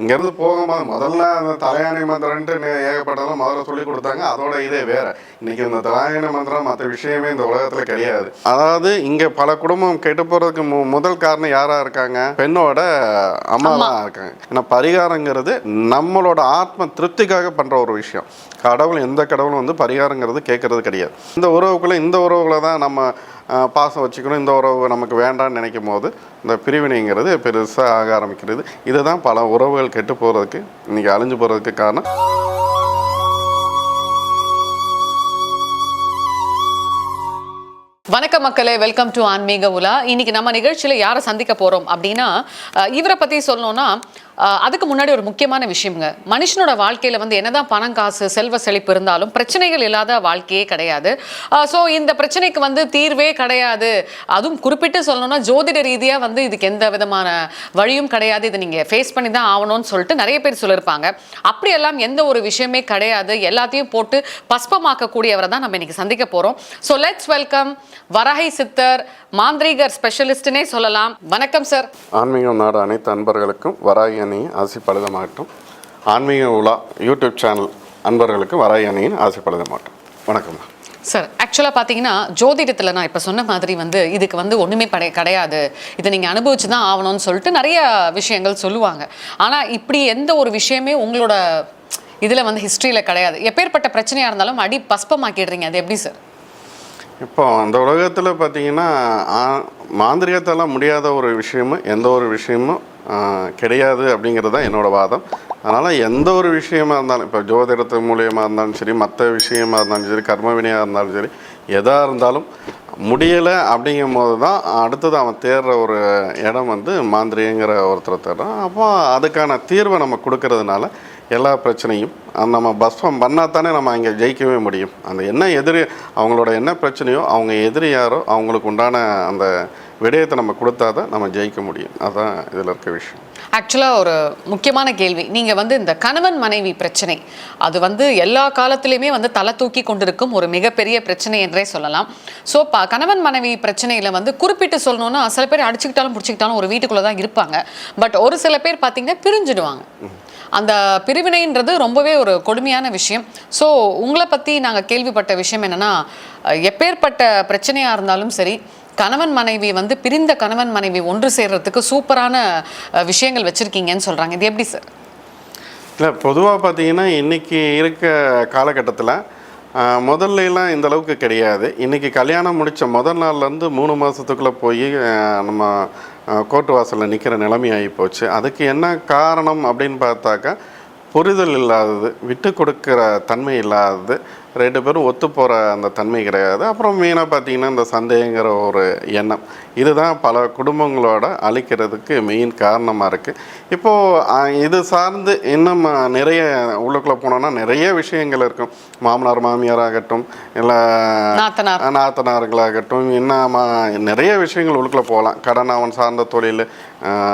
இங்கேருந்து போகும்போது முதல்ல அந்த தலையாணி மந்திரன்ட்டு ஏகப்பட்டதெல்லாம் முதல்ல சொல்லி கொடுத்தாங்க. அதோட இதே வேற. இன்னைக்கு இந்த தலையாணி மந்திரம் மற்ற விஷயமே இந்த உலகத்தில் கிடையாது. அதாவது இங்கே பல குடும்பம் கெட்டு போகிறதுக்கு மு முதல் காரணம் யாராக இருக்காங்க? பெண்ணோட அம்மா. தான் இருக்காங்க. ஏன்னா பரிகாரங்கிறது நம்மளோட ஆத்ம திருப்திக்காக பண்ணுற ஒரு விஷயம். கடவுள் எந்த கடவுளும் வந்து பரிகாரங்கிறது கேட்கறது கிடையாது. இந்த உறவுக்குள்ளே இந்த உறவுகளை தான் நம்ம பாசம் வச்சுக்கணும். இந்த உறவு நமக்கு வேண்டாம்னு நினைக்கும் போது இந்த பிரிவினைங்கிறது பெருசாக ஆக ஆரம்பிக்கிறது. இதுதான் பல உறவுகள் கெட்டு போகிறதுக்கு இன்றைக்கி அழிஞ்சு போகிறதுக்கு காரணம். வணக்கம் மக்களே. வெல்கம் டு ஆன்மீக உலா. இன்னைக்கு நம்ம நிகழ்ச்சியில் யாரை சந்திக்க போகிறோம் அப்படின்னா இவரை பற்றி சொல்லணும்னா அதுக்கு முன்னாடி ஒரு முக்கியமான விஷயம்ங்க. மனுஷனோட வாழ்க்கையில் வந்து என்னதான் பணம் காசு செல்வ செழிப்பு இருந்தாலும் பிரச்சனைகள் இல்லாத வாழ்க்கையே கிடையாது. ஸோ இந்த பிரச்சனைக்கு வந்து தீர்வே கிடையாது. அதுவும் குறிப்பிட்டு சொல்லணும்னா ஜோதிட ரீதியாக வந்து இதுக்கு எந்த விதமான வழியும் கிடையாது. இதை நீங்கள் ஃபேஸ் பண்ணி தான் ஆகணும்னு சொல்லிட்டு நிறைய பேர் சொல்லியிருப்பாங்க. அப்படியெல்லாம் எந்த ஒரு விஷயமே கிடையாது. எல்லாத்தையும் போட்டு பஸ்பமாக்கக்கூடியவரை தான் நம்ம இன்னைக்கு சந்திக்க போகிறோம் ஸோ லெட்ஸ் வெல்கம் வரஹை சித்தர் மாந்திரீகர் ஸ்பெஷலிஸ்ட்னே சொல்லலாம். வணக்கம் சார் ஆன்மீகம் நாடு அனைத்து அன்பர்களுக்கும் வராகி அணியின் ஆசி பழுதமாகட்டும். ஆன்மீக உலா யூடியூப் சேனல் அன்பர்களுக்கு வராகி அணியின் ஆசி பழுதமாகட்டும். வணக்கம்மா சார் ஆக்சுவலாக பார்த்தீங்கன்னா ஜோதிடத்தில் நான் இப்போ சொன்ன மாதிரி வந்து இதுக்கு வந்து ஒன்றுமே படை கிடையாது. இதை நீங்கள் அனுபவிச்சு தான் ஆகணும்னு சொல்லிட்டு நிறைய விஷயங்கள் சொல்லுவாங்க. ஆனால் இப்படி எந்த ஒரு விஷயமே உங்களோட இதில் வந்து ஹிஸ்ட்ரியில் கிடையாது. எப்பேற்பட்ட பிரச்சனையாக இருந்தாலும் அடி பஸ்பமாக்கிடுறீங்க. அது எப்படி சார்? இப்போ அந்த உலகத்தில் பார்த்தீங்கன்னா மாந்திரிகத்தால் முடியாத ஒரு விஷயமும் எந்த ஒரு விஷயமும் கிடையாது அப்படிங்கிறது தான் என்னோட வாதம். அதனால் எந்த ஒரு விஷயமா இருந்தாலும் இப்போ ஜோதிடத்து மூலியமாக இருந்தாலும் சரி மற்ற விஷயமா இருந்தாலும் சரி கர்ம வினையாக இருந்தாலும் சரி எதாக இருந்தாலும் முடியலை அப்படிங்கும் போது தான் அடுத்தது அவன் தேடுற ஒரு இடம் வந்து மாந்திரிங்கிற ஒருத்தரை தேடுறான். அப்போ அதுக்கான தீர்வை நம்ம கொடுக்கறதுனால எல்லா பிரச்சனையும் அந்த நம்ம பஸ்வம் பண்ணால் தானே நம்ம அங்கே ஜெயிக்கவே முடியும். அந்த என்ன எதிரி அவங்களோட என்ன பிரச்சனையோ அவங்க எதிரி யாரோ அவங்களுக்கு உண்டான அந்த விடயத்தை நம்ம கொடுத்தா தான் நம்ம ஜெயிக்க முடியும். அதான் இதில் இருக்க விஷயம். ஆக்சுவலாக ஒரு முக்கியமான கேள்வி. நீங்கள் வந்து இந்த கணவன் மனைவி பிரச்சனை அது வந்து எல்லா காலத்திலையுமே வந்து தலை தூக்கி கொண்டிருக்கும் ஒரு மிகப்பெரிய பிரச்சனை என்றே சொல்லலாம். ஸோ ப கணவன் மனைவி பிரச்சனையில் வந்து குறிப்பிட்டு சொல்லணும்னா சில பேர் அடிச்சுக்கிட்டாலும் பிடிச்சிக்கிட்டாலும் ஒரு வீட்டுக்குள்ளே தான் இருப்பாங்க. பட் ஒரு சில பேர் பார்த்தீங்கன்னா பிரிஞ்சிடுவாங்க. அந்த பிரிவினைன்றது ரொம்பவே ஒரு கொடுமையான விஷயம். ஸோ உங்களை பற்றி நாங்கள் கேள்விப்பட்ட விஷயம் என்னென்னா எப்பேற்பட்ட பிரச்சனையாக இருந்தாலும் சரி கணவன் மனைவி வந்து பிரிந்த கணவன் மனைவி ஒன்று சேர்றதுக்கு சூப்பரான விஷயங்கள் வச்சுருக்கீங்கன்னு சொல்கிறாங்க இது எப்படி சார்? இல்லை பொதுவாக பார்த்தீங்கன்னா இன்றைக்கி இருக்க காலகட்டத்தில் முதல்லலாம் இந்த அளவுக்கு கிடையாது. இன்றைக்கி கல்யாணம் முடித்த முதல் நாள்லேருந்து மூணு மாதத்துக்குள்ளே போய் நம்ம கோர்ட்டு வாசலில் நிற்கிற நிலைமையாகி போச்சு. அதுக்கு என்ன காரணம் அப்படின்னு பார்த்தாக்கா புரிதல் இல்லாதது விட்டு கொடுக்குற தன்மை இல்லாதது ரெண்டு பேரும் ஒத்து போகிற அந்த தன்மை கிடையாது. அப்புறம் மெயினாக பார்த்தீங்கன்னா இந்த சந்தேகங்கிற ஒரு எண்ணம். இதுதான் பல குடும்பங்களோட அழிக்கிறதுக்கு மெயின் காரணமாக இருக்குது இப்போது இது சார்ந்து இன்னும் நிறைய உள்ளுக்குள்ளே போனோன்னா நிறைய விஷயங்கள் இருக்கும். மாமனார் மாமியார் ஆகட்டும் இல்லை நாத்தனார். நாத்தனார்களாகட்டும் என்ன நிறைய விஷயங்கள் உள்ளுக்குள்ளே போகலாம். கடன் அவன் சார்ந்த தொழில்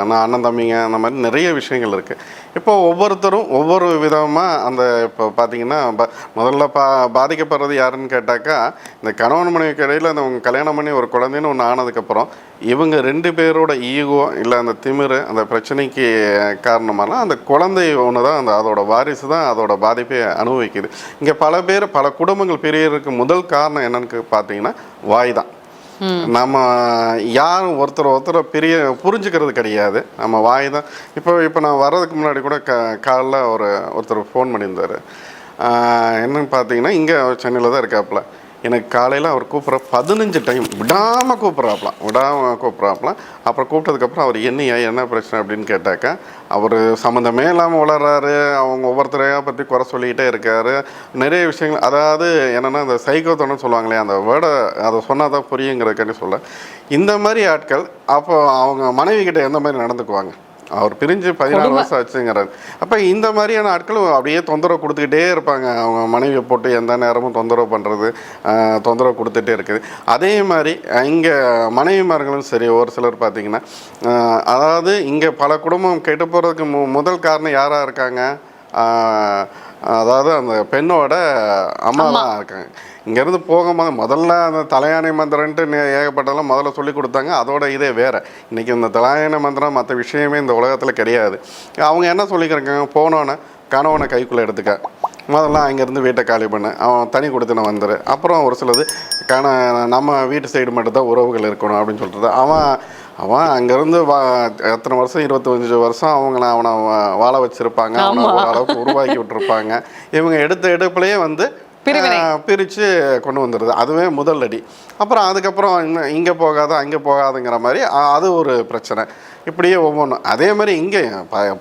நான் அண்ணன் தம்பிங்க அந்த மாதிரி நிறைய விஷயங்கள் இருக்குது இப்போ ஒவ்வொருத்தரும் ஒவ்வொரு விதமாக அந்த இப்போ பார்த்தீங்கன்னா ப- முதல்ல பா பாதிக்கப்படுறது யாருன்னு கேட்டாக்கா இந்த கணவன் மனைவிக்கு இடையில் அந்த அவங்க கல்யாணம் பண்ணி ஒரு குழந்தைன்னு ஒன்று ஆனதுக்கப்புறம் இவங்க ரெண்டு பேரோட ஈகோ இல்லை அந்த திமிர் அந்த பிரச்சனைக்கு காரணமான அந்த குழந்தை ஒன்று தான் அந்த அதோட வாரிசு தான் அதோட பாதிப்பை அனுபவிக்குது. இங்கே பல பேர் பல குடும்பங்கள் பிரியறதுக்கு முதல் காரணம் என்னன்னு பார்த்தீங்கன்னா வாய் தான். நம்ம யாரும் ஒருத்தர் ஒருத்தரை பெரிய புரிஞ்சுக்கிறது கிடையாது. நம்ம வாய் தான். இப்போ இப்போ நான் வர்றதுக்கு முன்னாடி கூட க காலைல ஒரு ஒருத்தர் ஃபோன் பண்ணியிருந்தார். என்னன்னு பார்த்தீங்கன்னா இங்கே சென்னையில் தான் இருக்காப்புல. எனக்கு காலையில் அவர் கூப்பிட்ற பதினஞ்சு டைம் விடாமல் கூப்பிட்றாப்லாம் விடாமல் கூப்பிட்றாப்பலாம் அப்புறம் கூப்பிட்டதுக்கப்புறம் அவர் என்னையா என்ன பிரச்சனை அப்படின்னு கேட்டாக்கா அவர் சம்மந்தமே இல்லாமல் வளர்றாரு. அவங்க ஒவ்வொருத்தரையாக பற்றி குறை சொல்லிக்கிட்டே இருக்காரு. நிறைய விஷயங்கள் அதாவது என்னென்னா இந்த சைக்கோத்தோன்னு சொல்லுவாங்களே அந்த வேர்டை அதை சொன்னால் தான் புரியுங்கிறதுக்காண்டி சொல்ல இந்த மாதிரி ஆட்கள் அப்போ அவங்க மனைவி கிட்ட எந்த மாதிரி நடந்துக்குவாங்க? அவர் பிரிஞ்சு பதினாலு வருஷம் ஆச்சுங்கிறாரு. அப்போ இந்த மாதிரியான ஆட்கள் அப்படியே தொந்தரவு கொடுத்துக்கிட்டே இருப்பாங்க. அவங்க மனைவியை போட்டு எந்த நேரமும் தொந்தரவு பண்ணுறது தொந்தரவு கொடுத்துட்டே இருக்குது. அதே மாதிரி இங்கே மனைவிமார்களும் சரி ஒரு சிலர் பார்த்தீங்கன்னா அதாவது இங்கே பல குடும்பம் கெட்டு போகிறதுக்கு மு முதல் காரணம் யாராக இருக்காங்க? அதாவது அந்த பெண்ணோட அம்மா தான் இருக்காங்க. இங்கேருந்து போகும்போது முதல்ல அந்த தலையாணை மந்திரன்ட்டு ஏகப்பட்டதெல்லாம் முதல்ல சொல்லி கொடுத்தாங்க. அதோட இதே வேறு. இன்றைக்கி இந்த தலையாணை மந்திரம் மற்ற விஷயமே இந்த உலகத்தில் கிடையாது. அவங்க என்ன சொல்லிக்கிறாங்க? போனோன்னே கணவனை கைக்குள்ளே எடுத்துக்க. முதல்ல அங்கேருந்து வீட்டை காலி பண்ணு. அவன் தனி கொடுத்துன வந்துரு. அப்புறம் ஒரு சிலது கண நம்ம வீட்டு சைடு மட்டும் தான் உறவுகள் இருக்கணும் அப்படின்னு சொல்கிறது அவன் அவன் அங்கேருந்து வா எத்தனை வருஷம்? இருபத்தஞ்சு வருஷம் அவங்கள அவனை வாழ வச்சுருப்பாங்க. அவனை. ஓரளவுக்கு உருவாக்கி விட்டுருப்பாங்க. இவங்க எடுத்த எடுப்புலேயே வந்து. பிரித்து கொண்டு வந்துடுது அதுவே முதல் அடி. அப்புறம் அதுக்கப்புறம் இங்கே போகாத அங்கே போகாதுங்கிற மாதிரி அது ஒரு பிரச்சனை. இப்படியே ஒவ்வொன்றும் அதே மாதிரி இங்கே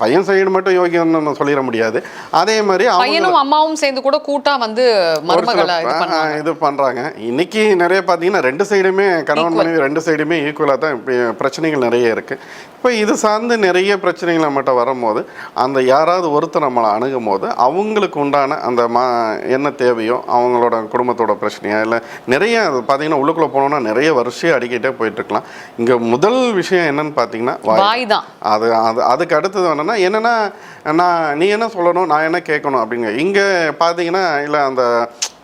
பையன் சைடு மட்டும் யோகியம்னு சொல்லிட முடியாது. அதே மாதிரி பையனும் அம்மாவும் சேர்ந்து கூட கூட்டா வந்து இது பண்றாங்க. இன்னைக்கு நிறைய பார்த்தீங்கன்னா ரெண்டு சைடுமே கணவன். மனைவி ரெண்டு சைடுமே ஈக்குவலாக தான் பிரச்சனைகள் நிறைய இருக்கு. இப்போ இது சார்ந்து நிறைய பிரச்சனைகள் நம்மகிட்ட வரும்போது அந்த யாராவது ஒருத்தர் நம்மளை அணுகும் போது அவங்களுக்கு உண்டான அந்த மா என்ன தேவையோ அவங்களோட குடும்பத்தோட பிரச்சனையா இல்லை நிறைய பார்த்தீங்கன்னா உள்ளுக்குள்ளே போனோம்னா நிறைய வருஷம் அடிக்கிட்டே போயிட்டு இருக்கலாம் இங்கே முதல் விஷயம் என்னன்னு பார்த்தீங்கன்னா வாய். வாய் தான் அது அது அதுக்கு அடுத்தது என்னன்னா என்னன்னா நான் நீ என்ன சொல்லணும் நான் என்ன கேட்கணும் அப்படிங்க. இங்கே பார்த்தீங்கன்னா இல்லை அந்த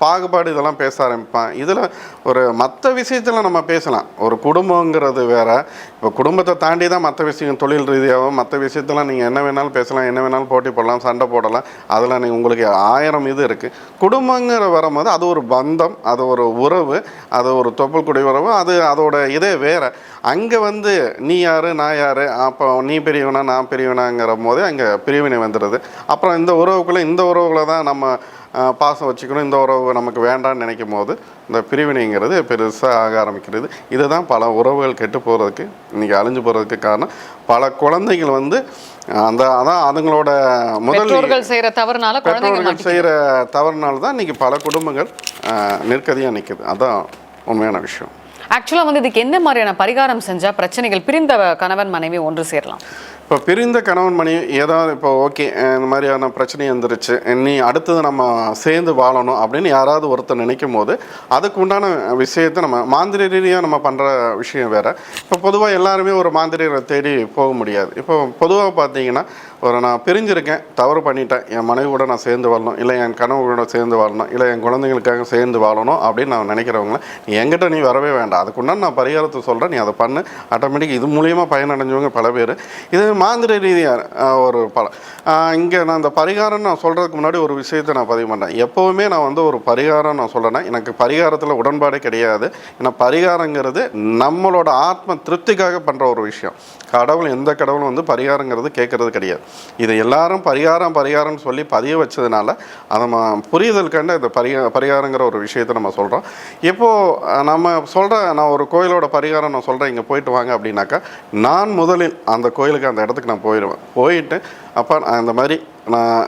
பாகுபாடு இதெல்லாம் பேச ஆரம்பிப்பான். இதில் ஒரு மற்ற விஷயத்தில் நம்ம பேசலாம். ஒரு குடும்பங்கிறது வேறு. இப்போ குடும்பத்தை தாண்டி தான் மற்ற விஷயம் தொழில் ரீதியாகவும் மற்ற விஷயத்தெல்லாம் நீங்கள் என்ன வேணாலும் பேசலாம் என்ன வேணாலும் போட்டி போடலாம் சண்டை போடலாம். அதில் நீங்கள் உங்களுக்கு ஆயிரம் இது இருக்குது குடும்பங்கிற வரும்போது அது ஒரு பந்தம் அது ஒரு உறவு அது ஒரு தொப்புள் குடி உறவு அது அதோட இதே வேறு. அங்கே வந்து நீ யார் நான் யார் அப்போ நீ பெரியவனா நான் பெரியவனாங்கிற போதே அங்கே பிரிவினை வந்துடுது அப்புறம் இந்த உறவுக்குள்ளே இந்த உறவுகளை தான் நம்ம பாசம் வச்சுக்கணும். இந்த உறவு நமக்கு வேண்டாம்னு நினைக்கும் போது இந்த பிரிவினைங்கிறது பெருசாக ஆக ஆரம்பிக்கிறது. இதுதான் பல உறவுகள் கெட்டு போகிறதுக்கு இன்றைக்கி அழிஞ்சு போகிறதுக்கு காரணம். பல குழந்தைகள் வந்து அந்த அதான் அதுங்களோட முதல் செய்யற தவறுனால பெற்றோர்கள் செய்கிற தவறுனால தான் இன்றைக்கி பல குடும்பங்கள் நிற்கதியாக நிற்குது அதான் உண்மையான விஷயம். ஆக்சுவலா வந்து இதுக்கு என்ன மாதிரியான பரிகாரம் செஞ்சா பிரச்சனைகள் பிரிந்த கணவன் மனைவி ஒன்று சேரலாம்? இப்போ பிரிந்த கணவன் மணி ஏதாவது இப்போ ஓகே இந்த மாதிரியான பிரச்சனை வந்துருச்சு நீ அடுத்தது நம்ம சேர்ந்து வாழணும் அப்படின்னு யாராவது ஒருத்தர் நினைக்கும் போது அதுக்கு உண்டான விஷயத்தை நம்ம மாந்திரி ரீதியாக நம்ம பண்ணுற விஷயம் வேறு. இப்போ பொதுவாக எல்லாருமே ஒரு மாந்திரியரை தேடி போக முடியாது. இப்போ பொதுவாக பார்த்தீங்கன்னா ஒரு நான் பிரிஞ்சிருக்கேன் தவறு பண்ணிட்டேன் என் மனைவி கூட நான் சேர்ந்து வாழணும் இல்லை என் கனவு கூட சேர்ந்து வாழணும் இல்லை என் குழந்தைங்களுக்காக சேர்ந்து வாழணும் அப்படின்னு நான் நினைக்கிறவங்கள நீ நீ வரவே வேண்டாம். அதுக்குண்டான நான் பரிகாரத்தை சொல்கிறேன் நீ அதை பண்ணு. ஆட்டோமேட்டிக் இது மூலியமாக பயனடைஞ்சவங்க பல பேர். இது மாந்திர ரீதியாக ஒரு படம் இங்கே நான் இந்த பரிகாரம் நான் சொல்கிறதுக்கு முன்னாடி ஒரு விஷயத்தை நான் பதிவு பண்ணுறேன் எப்போவுமே நான் வந்து ஒரு பரிகாரம் நான் சொல்கிறேன்னா எனக்கு பரிகாரத்தில் உடன்பாடே கிடையாது. ஏன்னா பரிகாரங்கிறது நம்மளோட ஆத்ம திருப்திக்காக பண்ணுற ஒரு விஷயம். கடவுள் எந்த கடவுளும் வந்து பரிகாரங்கிறது கேட்குறது கிடையாது. இது எல்லாரும் பரிகாரம் பரிகாரம்னு சொல்லி பதிய வச்சதுனால அதை நம்ம புரிதல் கண்டு இந்த பரிகா பரிகாரங்கிற ஒரு விஷயத்தை நம்ம சொல்கிறோம் இப்போது நம்ம சொல்கிற நான் ஒரு கோயிலோட பரிகாரம் நான் சொல்கிறேன் இங்கே போயிட்டு வாங்க அப்படின்னாக்கா நான் முதலில் அந்த கோயிலுக்கு அந்த இடத்துக்கு நான் போயிடுவேன். போயிட்டு அப்போ நான் மாதிரி நான்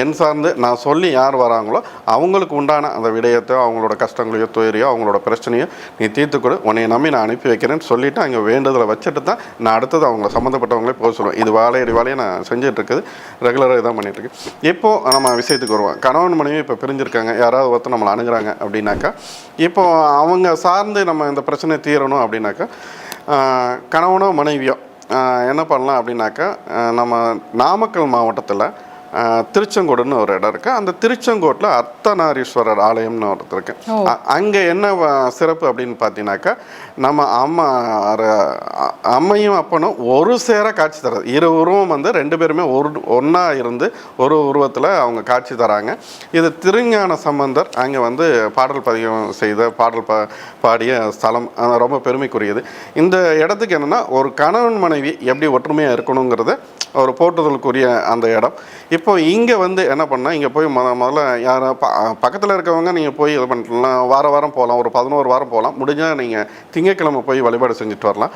என் சார்ந்து நான் சொல்லி யார் வராங்களோ அவங்களுக்கு உண்டான அந்த விடயத்தையோ அவங்களோட கஷ்டங்களையோ துயரையோ அவங்களோட பிரச்சனையோ நீ தீர்த்து கொடு உன்னை நம்பி நான் அனுப்பி வைக்கிறேன்னு சொல்லிவிட்டு அங்கே வேண்டுதலை வச்சுட்டு தான் நான் அடுத்தது அவங்கள சம்மந்தப்பட்டவங்களே போக சொல்லுவேன். இது வாழையடி வாழையை நான் செஞ்சிட்ருக்குது ரெகுலராக இதான் பண்ணிகிட்ருக்கேன் இப்போது நம்ம விஷயத்துக்கு வருவோம். கணவன் மனைவி இப்போ பிரிஞ்சிருக்காங்க. யாராவது ஒருத்தர் நம்மளை அணுகிறாங்க அப்படின்னாக்கா இப்போது அவங்க சார்ந்து நம்ம இந்த பிரச்சனை தீரணும் அப்படின்னாக்கா கணவனோ மனைவியோ என்ன பண்ணலாம் அப்படின்னாக்கா நம்ம நாமக்கல் மாவட்டத்தில் திருச்செங்கோடுன்னு ஒரு இடம் இருக்குது அந்த திருச்செங்கோட்டில் அர்த்தநாரீஸ்வரர் ஆலயம்னு ஒருத்தர் இருக்கு. அங்கே என்ன சிறப்பு அப்படின்னு பார்த்தீங்கன்னாக்கா நம்ம அம்மா அம்மையும் அப்பனும் ஒரு சேர காட்சி தர்றது. இரு உருவம் வந்து ரெண்டு பேருமே ஒரு ஒன்றா இருந்து ஒரு உருவத்தில் அவங்க காட்சி தராங்க. இது திருஞான சம்பந்தர் அங்கே வந்து பாடல் பதிகம் செய்த பாடல் பா பாடிய ஸ்தலம். ரொம்ப பெருமைக்குரியது. இந்த இடத்துக்கு என்னென்னா ஒரு கணவன் மனைவி எப்படி ஒற்றுமையாக இருக்கணுங்கிறத ஒரு போற்றுதலுக்குரிய அந்த இடம். இப்போ இங்கே வந்து என்ன பண்ணால் இங்கே போய் முத முதல்ல யார் ப பக்கத்தில் இருக்கவங்க நீங்கள் போய் இது பண்ணலாம் வார வாரம் போகலாம் ஒரு பதினோரு வாரம் போகலாம் முடிஞ்சால் நீங்கள் திங்கட்கிழமை போய் வழிபாடு செஞ்சுட்டு வரலாம்.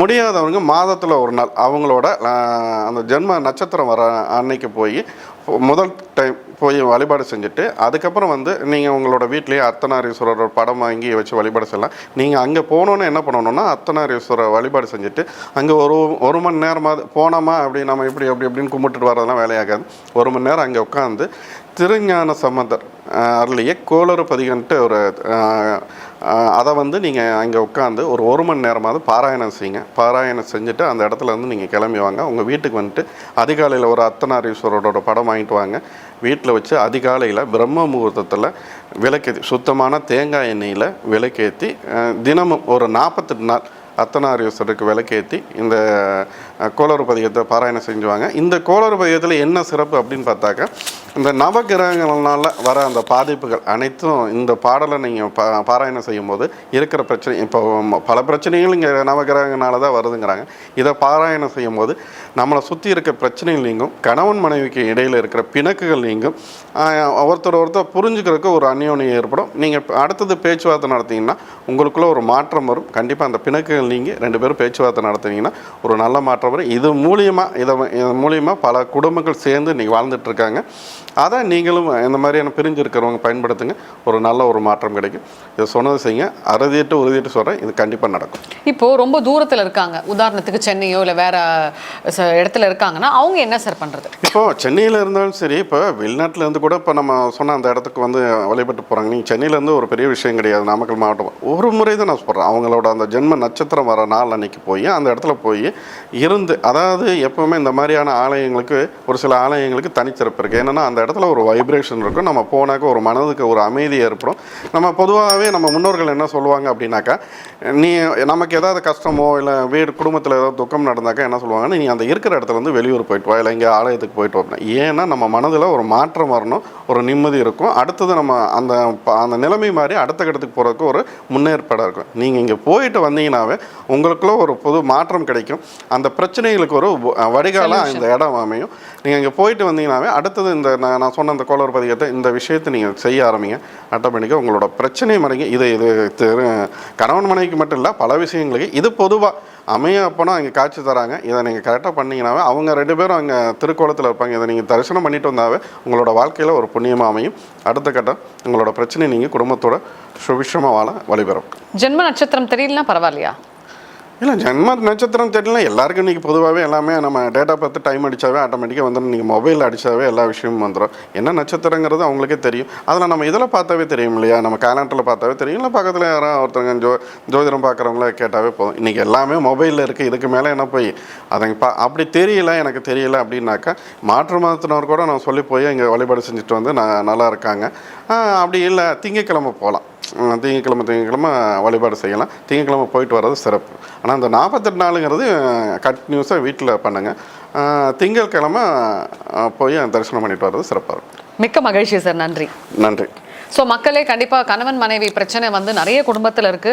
முடியாதவங்க மாதத்தில் ஒரு நாள் அவங்களோட அந்த ஜென்ம நட்சத்திரம் வர அன்னைக்கு போய் முதல் டைம் போய் வழிபாடு செஞ்சுட்டு அதுக்கப்புறம் வந்து நீங்கள் உங்களோட வீட்லேயே அர்த்தநாரீஸ்வரர் படம் வாங்கி வச்சு வழிபாடு செய்யலாம். நீங்கள் அங்கே போகணுன்னு என்ன பண்ணணும்னா அர்த்தநாரீஸ்வரர் வழிபாடு செஞ்சுட்டு அங்கே ஒரு ஒரு மணி நேரமாவது போனோமா அப்படி நம்ம இப்படி அப்படி இப்படின்னு கும்பிட்டுட்டு வரதெல்லாம் வேலையாகாது ஒரு மணி நேரம் அங்கே உட்காந்து திருஞான சம்பந்தர் அருளிய கோளறு பதிகன்ட்டு ஒரு அதை வந்து நீங்கள் அங்கே உட்காந்து ஒரு ஒரு மணி நேரமாவது பாராயணம் செய்யுங்க. பாராயணம் செஞ்சுட்டு அந்த இடத்துல வந்து நீங்கள் கிளம்பி வாங்க. உங்கள் வீட்டுக்கு வந்துட்டு அதிகாலையில் ஒரு அர்த்தநாரீஸ்வரரோட படம் வாங்கிட்டு வாங்க. வீட்டில் வச்சு அதிகாலையில் பிரம்ம முகூர்த்தத்தில் விளக்கேற்றி சுத்தமான தேங்காய் எண்ணெயில் விளக்கேற்றி தினமும் ஒரு நாற்பத்தெட்டு நாள் அர்த்தநாரீஸ்வரருக்கு விளக்கேற்றி இந்த கோளறு பதிகத்தை பாராயணம் செஞ்சுவாங்க. இந்த கோளறு பதிகத்தில் என்ன சிறப்பு அப்படின்னு பார்த்தாக்க இந்த நவகிரகங்களால் வர அந்த பாதிப்புகள் அனைத்தும் இந்த பாடலை நீங்கள் பா பாராயணம் செய்யும்போது இருக்கிற பிரச்சனை இப்போ பல பிரச்சனைகள் இங்கே நவகிரகங்களால தான் வருதுங்கிறாங்க. இதை பாராயணம் செய்யும்போது நம்மளை சுற்றி இருக்க பிரச்சனைகள் நீங்கும் கணவன் மனைவிக்கு இடையில் இருக்கிற பிணக்குகள் நீங்கும் ஒருத்தர் ஒருத்தர் புரிஞ்சுக்கிறதுக்கு ஒரு அந்யோன்யம் ஏற்படும். நீங்கள் அடுத்தது பேச்சுவார்த்தை நடத்திங்கன்னா உங்களுக்குள்ளே ஒரு மாற்றம் வரும். கண்டிப்பாக அந்த பிணக்குகள் நீங்கி ரெண்டு பேரும் பேச்சுவார்த்தை நடத்தினீங்கன்னா ஒரு நல்ல மாற்றம் வரும் இது மூலியமாக இதை இது மூலியமாக பல குடும்பங்கள் சேர்ந்து இன்றைக்கி வாழ்ந்துட்டு இருக்காங்க அதை நீங்களும் இந்த மாதிரியான பிரிஞ்சு இருக்கிறவங்க பயன்படுத்துங்க. ஒரு நல்ல ஒரு மாற்றம் கிடைக்கும். இதை சொன்னது செய்யுங்க. அறுதிட்டு உறுதிட்டு சொல்கிறேன் இது கண்டிப்பாக நடக்கும். இப்போ ரொம்ப தூரத்துல இருக்காங்க. உதாரணத்துக்கு சென்னையோ இல்ல வேற இடத்துல இருக்காங்கன்னா அவங்க என்ன சார் பண்றது? இப்போ சென்னையில் இருந்தாலும் சரி இப்போ வெளிநாட்டில் இருந்து கூட இப்போ நம்ம சொன்ன அந்த இடத்துக்கு வந்து வழிபட்டு போகிறாங்க நீங்கள் சென்னையிலேருந்து ஒரு பெரிய விஷயம் கிடையாது. நாமக்கல் மாவட்டம். ஒரு முறை தான் நான் சொல்கிறேன் அவங்களோட அந்த ஜென்ம நட்சத்திரம் வர நாள் அன்னைக்கு போய் அந்த இடத்துல போய் இருந்து அதாவது எப்பவுமே இந்த மாதிரியான ஆலயங்களுக்கு ஒரு சில ஆலயங்களுக்கு தனிச்சிறப்பு இருக்குது என்னென்னா அந்த இடத்துல ஒரு வைப்ரேஷன் இருக்கும். நம்ம போனாக்க ஒரு மனதுக்கு ஒரு அமைதி ஏற்படும். நம்ம பொதுவாகவே நம்ம முன்னோர்கள் என்ன சொல்லுவாங்க அப்படின்னாக்கா நீ நமக்கு ஏதாவது கஷ்டமோ இல்லை வீடு குடும்பத்தில் ஏதாவது துக்கம் நடந்தாக்கா என்ன சொல்லுவாங்கன்னா நீ அந்த இருக்கிற இடத்துல இருந்து வெளியூர் போயிட்டு வா இல்லை இங்கே ஆலயத்துக்கு போயிட்டு வா. அப்படின்னா. ஏன்னா நம்ம மனதில் ஒரு மாற்றம் வரணும் ஒரு நிம்மதி இருக்கும். அடுத்தது நம்ம அந்த அந்த நிலைமை மாதிரி அடுத்த கட்டத்துக்கு போகிறதுக்கு ஒரு முன்னேற்பாடாக இருக்கும். நீங்கள் இங்கே போயிட்டு வந்தீங்கன்னாவே உங்களுக்குள்ள ஒரு புது மாற்றம் கிடைக்கும். அந்த பிரச்சனைகளுக்கு ஒரு வடிகாலாக இந்த இடம் அமையும். நீங்கள் இங்கே போயிட்டு வந்தீங்கன்னாவே அடுத்தது இந்த நான் நான் சொன்ன இந்த கோளர் பதிகத்தை இந்த விஷயத்தை நீங்கள் செய்ய ஆரம்பிங்க. ஆட்டோமேட்டிக்காக உங்களோட பிரச்சனை மறைங்க இது இது திரு கணவன் மனைவிக்கு மட்டும் இல்லை பல விஷயங்களுக்கு இது பொதுவாக அமைய அப்போனா அங்கே காட்சி தராங்க. இதை நீங்கள் கரெக்டாக பண்ணீங்கன்னாவே அவங்க ரெண்டு பேரும் அங்கே திருக்கோலத்தில் இருப்பாங்க. இதை நீங்கள் தரிசனம் பண்ணிட்டு வந்தாவே உங்களோட வாழ்க்கையில் ஒரு புண்ணியமாக அமையும். அடுத்த கட்டம் உங்களோட பிரச்சனை நீங்கள் குடும்பத்தோட சுபிஷமாக வாழ வழிபெறும். ஜென்ம நட்சத்திரம் தெரியலனா பரவாயில்லையா? இல்லை ஜென்ம நட்சத்திரம் தெரியல எல்லாருக்கும் இன்றைக்கி பொதுவாகவே எல்லாமே நம்ம டேட்டா பார்த்து டைம் அடித்தாவே ஆட்டோமேட்டிக்காக வந்துடும் நீங்கள் மொபைல் அடித்தாவே எல்லா விஷயமும் வந்துடும் என்ன நட்சத்திரங்கிறது அவங்களுக்கே தெரியும். அதில் நம்ம இதில் பார்த்தாவே தெரியும் இல்லையா? நம்ம கேலண்டரில் பார்த்தாவே தெரியும். இல்லை பக்கத்தில் யாராவது ஒருத்தவங்க ஜோ ஜோதிடம் பார்க்குறவங்கள கேட்டாவே போதும். இன்றைக்கி எல்லாமே மொபைலில் இருக்குது இதுக்கு மேலே என்ன போய் அதை பா அப்படி தெரியல எனக்கு தெரியல அப்படின்னாக்கா மாற்று மதத்தினர் கூட நான் சொல்லி போய் இங்கே வழிபாடு செஞ்சுட்டு வந்து நான் நல்லா இருக்காங்க. அப்படி இல்லை திங்கக்கிழமை போகலாம் திங்கக்கிழமை திங்கக்கிழமை வழிபாடு செய்யலாம். திங்கக்கிழமை போயிட்டு வர்றது சிறப்பு. ஆனால் இந்த நாற்பத்தெட்டு நாளுங்கிறது கண்டினியூஸாக வீட்டில் பண்ணுங்கள் திங்கட்கிழமை போய் தரிசனம் பண்ணிட்டு வர்றது சிறப்பாக இருக்கும். மிக்க மகிழ்ச்சி சார். நன்றி. நன்றி. ஸோ மக்களே கண்டிப்பாக கணவன் மனைவி பிரச்சனை வந்து நிறைய குடும்பத்தில் இருக்கு.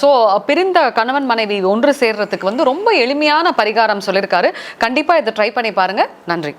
ஸோ பிரிந்த கணவன் மனைவி ஒன்று சேர்றதுக்கு வந்து ரொம்ப எளிமையான பரிகாரம் சொல்லியிருக்காரு கண்டிப்பாக இதை ட்ரை பண்ணி பாருங்க. நன்றி.